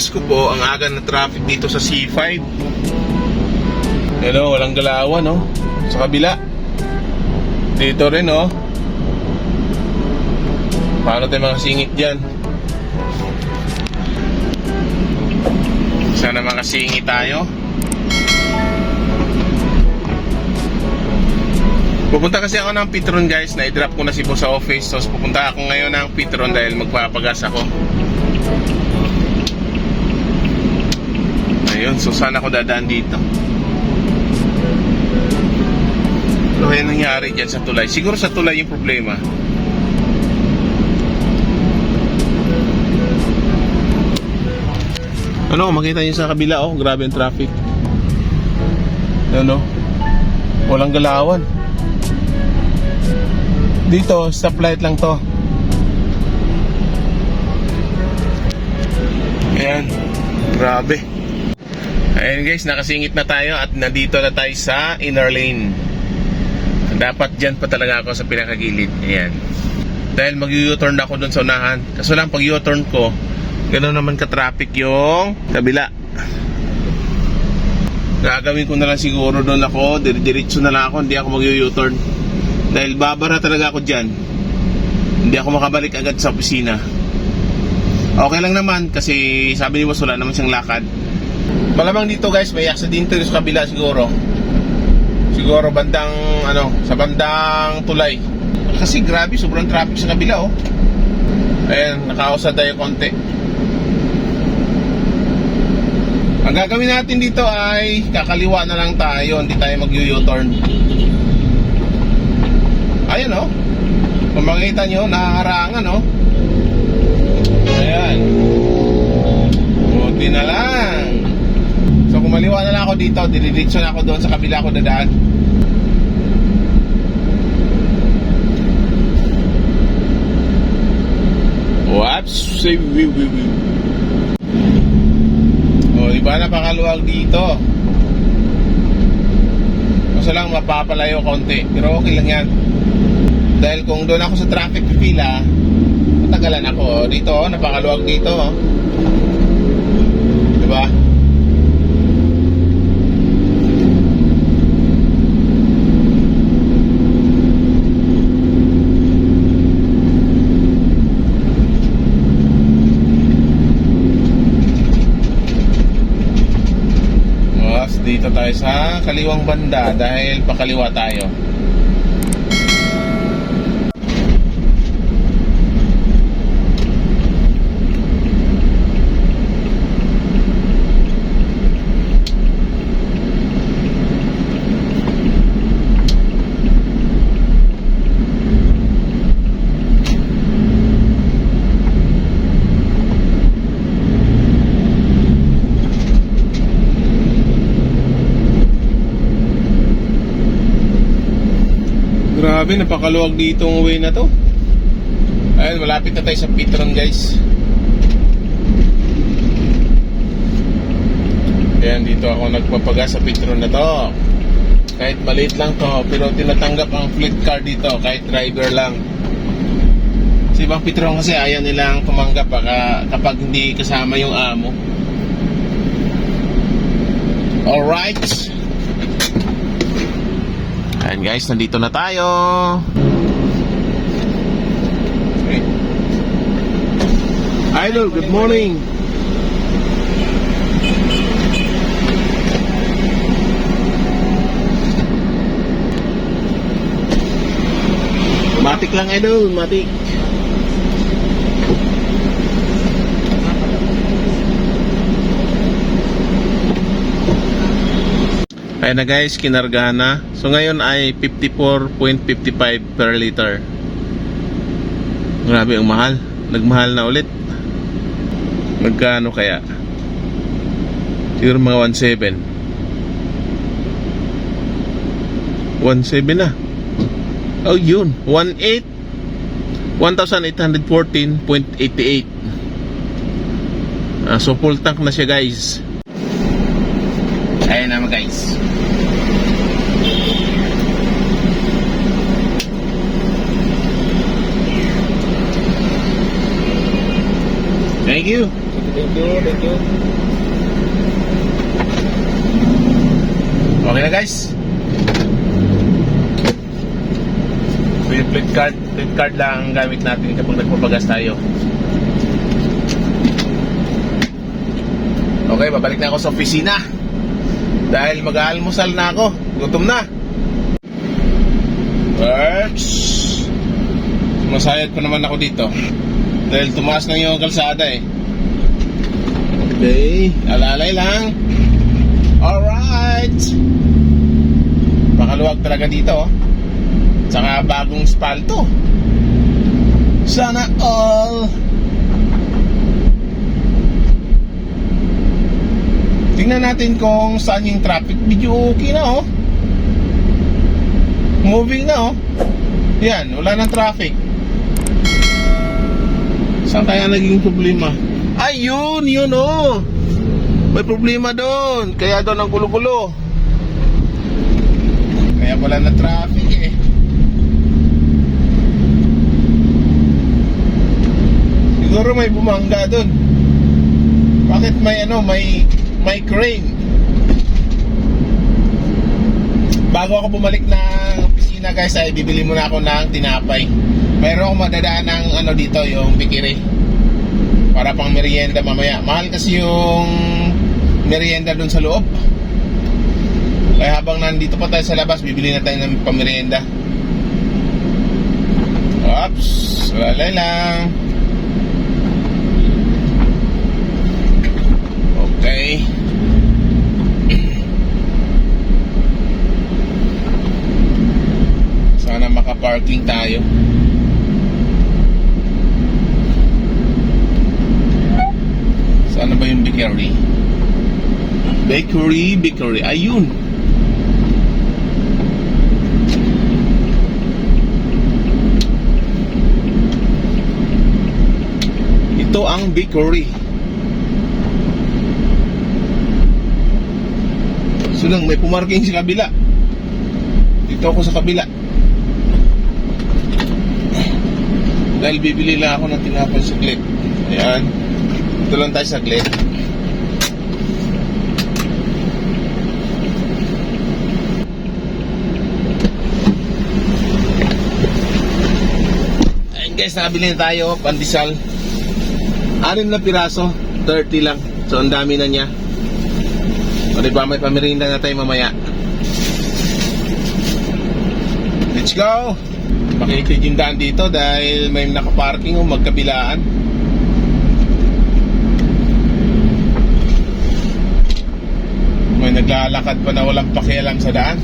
Diyos ko po, ang aga na traffic dito sa C5. Ano, walang galawan, no? Sa kabila. Dito rin, no? Paano tayo mga singit dyan? Sana makasingit tayo. Pupunta kasi ako ng Pitron guys, na-drop ko na si boss sa office. So pupunta ako ngayon ng Pitron dahil magpapagas ako. So sana ako dadaan dito. Ano kaya nangyari dyan sa tulay? Siguro sa tulay yung problema. Ano, makita niyo sa kabila oh, grabe yung traffic. Ano? Walang galawan. Dito, stoplight lang to. Ayan. Grabe. Ayan guys, nakasingit na tayo at nandito na tayo sa inner lane. Dapat dyan pa talaga ako sa pinakagilid. Ayan. Dahil mag-u-turn ako dun sa unahan. Kaso lang pag u-turn ko, gano'n naman ka-traffic yung kabila. Gagawin ko na lang siguro doon ako, dire-diretso na lang ako, hindi ako mag-u-turn. Dahil babara talaga ako dyan. Hindi ako makabalik agad sa opisina. Okay lang naman kasi sabi ni boss wala naman siyang lakad. Malamang dito guys may aksidente sa kabila siguro. Siguro bandang ano, sa bandang tulay. Kasi grabe, sobrang traffic sa kabila oh. Ayan, nakausad tayo konti. Ang gagawin natin dito ay kakaliwa na lang tayo, hindi tayo mag-u-turn. Ayan oh. Kung makikita nyo, nakaharangan oh. Ayan. Buti na lang. Maliwa na lang ako dito, dilidiretso na ako doon sa kabila ako dadaan. Whoops! O, di ba napakaluwag dito? Kaso lang mapapalayo konti, pero okay lang yan. Dahil kung doon ako sa traffic pila, matagalan ako. Dito, oh, napakaluwag dito. oh. Di ba? Mas dito tayo sa kaliwang banda dahil pakaliwa tayo. Grabe, napakaluwag dito ang way na to. Ayun, malapit na tayo sa Pitron guys. Ayan, dito ako nagpapagas sa Pitron na to. Kahit maliit lang to, pero tinatanggap ang fleet car dito, kahit driver lang. Sa ibang Pitron kasi ayaw nilang tumanggap baka kapag hindi kasama yung amo. Alright. Ayan guys, nandito na tayo. Idol, good morning. Matik lang idol, matik. Ayan na guys, kinarga na. So ngayon ay 54.55 per liter. Grabe ang mahal. Nagmahal na ulit. Magkano kaya? Siguro mga 1.7. 1.7 na. Oh yun, 1.8. 1,814.88. Ah, so full tank na siya guys. Ayan naman guys. Thank you. Thank you, thank you. Okay na guys. So yung flip card, flip card lang ang gamit natin kapag nagpapagas tayo. Okay, babalik na ako sa opisina. Dahil mag-aalmusal na ako. Gutom na. Works. Masayad pa naman ako dito. Dahil tumaas na yung kalsada eh. Okay, alalay lang. Alright. Pakaluwag talaga dito. oh. Tsaka bagong spalto. Sana all. Tingnan natin kung saan yung traffic. Medyo okay na oh. Moving na oh. Yan, wala nang traffic. Saan kaya naging problema? Ayun, yun oh. May problema doon. Kaya doon ang gulo-gulo. Kaya wala na traffic eh. Siguro may bumangga doon. Bakit may ano, may may crane? Bago ako bumalik ng opisina guys, ay bibili muna ako ng tinapay. Mayroon akong madadaan ng ano dito, yung bikiri. Para pang merienda mamaya. Mahal kasi yung merienda doon sa loob. Kaya habang nandito pa tayo sa labas, bibili na tayo ng pamerienda. Oops, wala lang. Okay. Sana makaparking tayo. Sana ba yung bakery? Bakery, bakery. Ayun. Ito ang bakery. So lang, may pumarking sa kabila. Dito ako sa kabila. Dahil bibili lang ako ng tinapay saglit. Ayan. Ito lang tayo saglit. Ayan guys, nakabili na tayo. Pandesal. Anim na piraso. 30 lang. So, ang dami na niya. O diba, may pamirinda na tayo mamaya. Let's go! Makikid yung daan dito dahil may nakaparking o magkabilaan. May naglalakad pa na walang pakialam sa daan.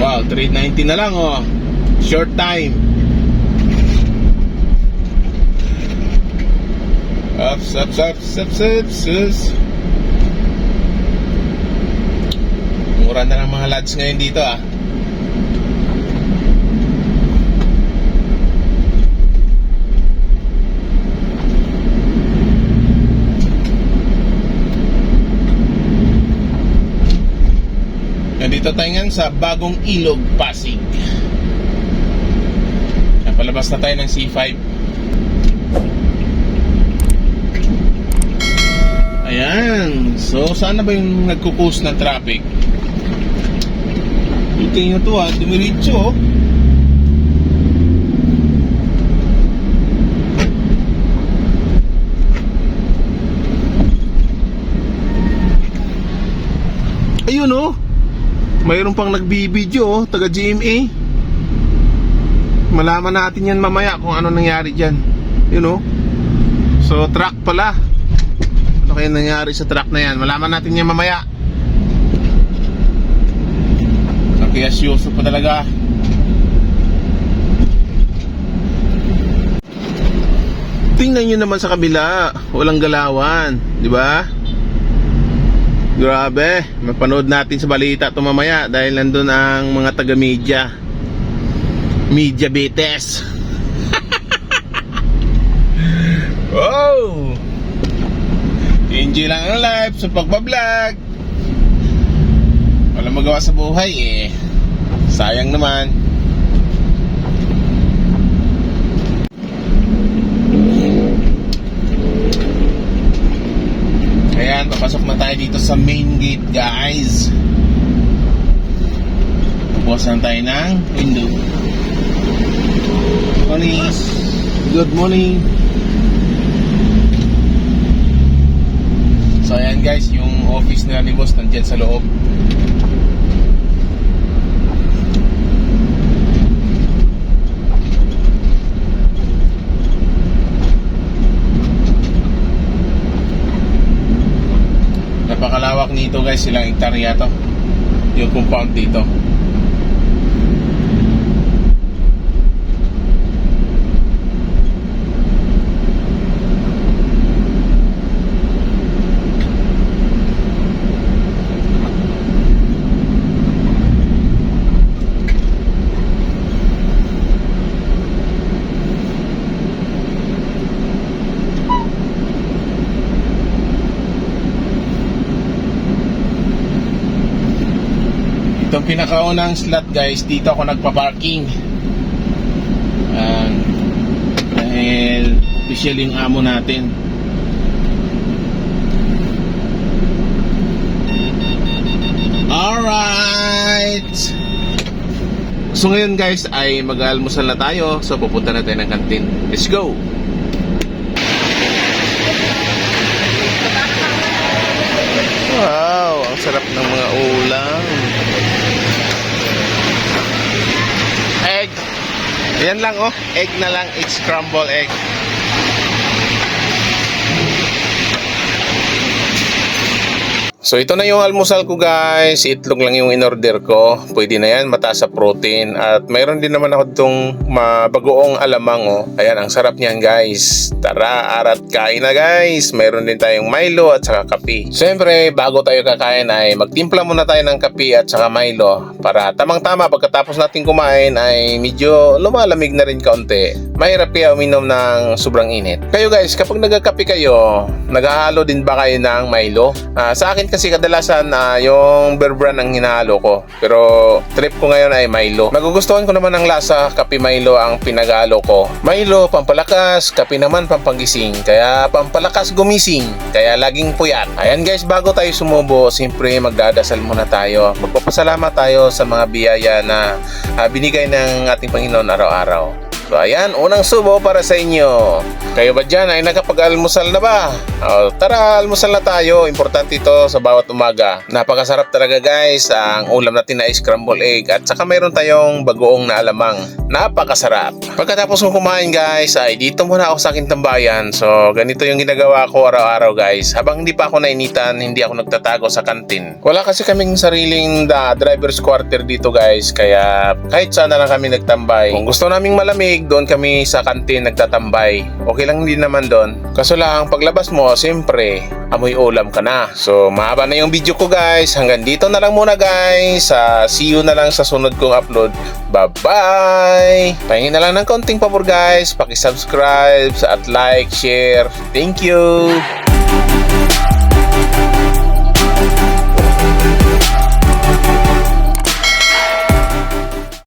Wow, 390 na lang oh. Short time. Ups, ups, ups, ups, ups, ups. Mura na lang mga lads ngayon dito ah. Nandito tayo ngayon sa Bagong Ilog, Pasig. Napalabas na tayo ng C5. Ayan. So, saan na ba yung nagkukos ng traffic? Tingnan nyo to ha, dumiritso oh. Ayun oh. Mayroon pang nagbibideo oh, taga GMA. Malaman natin yan mamaya kung ano nangyari dyan. Yun oh. So, truck pala. Ano kaya nangyari sa truck na yan? Malaman natin yan mamaya. Nakiyasyoso pa talaga. Tingnan nyo naman sa kabila. Walang galawan. Di ba? Grabe. Mapanood natin sa balita ito mamaya dahil nandun ang mga taga-media. Media Betes. wow! Enjoy lang ang live sa pagbablog. Walang magawa sa buhay eh. Sayang naman. Ayan, papasok na tayo dito sa main gate guys. Bukas na tayo ng window. Morning. Good morning. So ayan guys, yung office na ni boss nandyan sa loob. Napakalawak nito guys, silang hektarya to. Yung compound dito. Itong pinakaunang slot guys, dito ako nagpa-parking. Ah, dahil official yung amo natin. Alright! So ngayon guys ay mag-almusal na tayo. So pupunta na tayo ng kantin. Let's go! Wow! Ang sarap ng mga ulam. Yan lang oh. Egg na lang. It's scrambled egg. So ito na yung almusal ko guys. Itlog lang yung in-order ko. Pwede na yan, mataas sa protein. At mayroon din naman ako itong mabagoong alamang oh. Ayan, ang sarap niyan guys. Tara, arat kain na guys. Mayroon din tayong Milo at saka kape. Siyempre, bago tayo kakain ay magtimpla muna tayo ng kape at saka Milo. Para tamang-tama pagkatapos natin kumain ay medyo lumalamig na rin kaunti. Mahirap kaya uminom ng sobrang init. Kayo guys, kapag nagkakape kayo, naghahalo din ba kayo ng Milo? Ah, sa akin kasi kadalasan na yung Bear Brand ang hinahalo ko. Pero trip ko ngayon ay Milo. Magugustuhan ko naman ang lasa, kape Milo ang pinagalo ko. Milo, pampalakas, kape naman pampangising. Kaya pampalakas gumising. Kaya laging puyat. Ayan guys, bago tayo sumubo, siyempre magdadasal muna tayo. Magpapasalamat tayo sa mga biyaya na ah, binigay ng ating Panginoon araw-araw. So ayan, unang subo para sa inyo. Kayo ba dyan ay nakapag-almusal na ba? O, tara, almusal na tayo. Importante ito sa bawat umaga. Napakasarap talaga guys. Ang ulam natin na scramble egg. At saka mayroon tayong bagoong na alamang. Napakasarap. Pagkatapos kong kumain guys, ay dito muna ako sa aking tambayan. So ganito yung ginagawa ko araw-araw guys. Habang hindi pa ako nainitan, hindi ako nagtatago sa kantin. Wala kasi kaming sariling da, driver's quarter dito guys. Kaya kahit saan na lang kami nagtambay. Kung gusto naming malamig, doon kami sa kantin nagtatambay. Okay lang din naman doon. Kaso lang, paglabas mo, siyempre, amoy ulam ka na. So, mahaba na yung video ko guys. Hanggang dito na lang muna guys. Ah, see you na lang sa sunod kong upload. Bye-bye! Pahingin na lang ng konting pabor guys. Paki-subscribe at like, share. Thank you!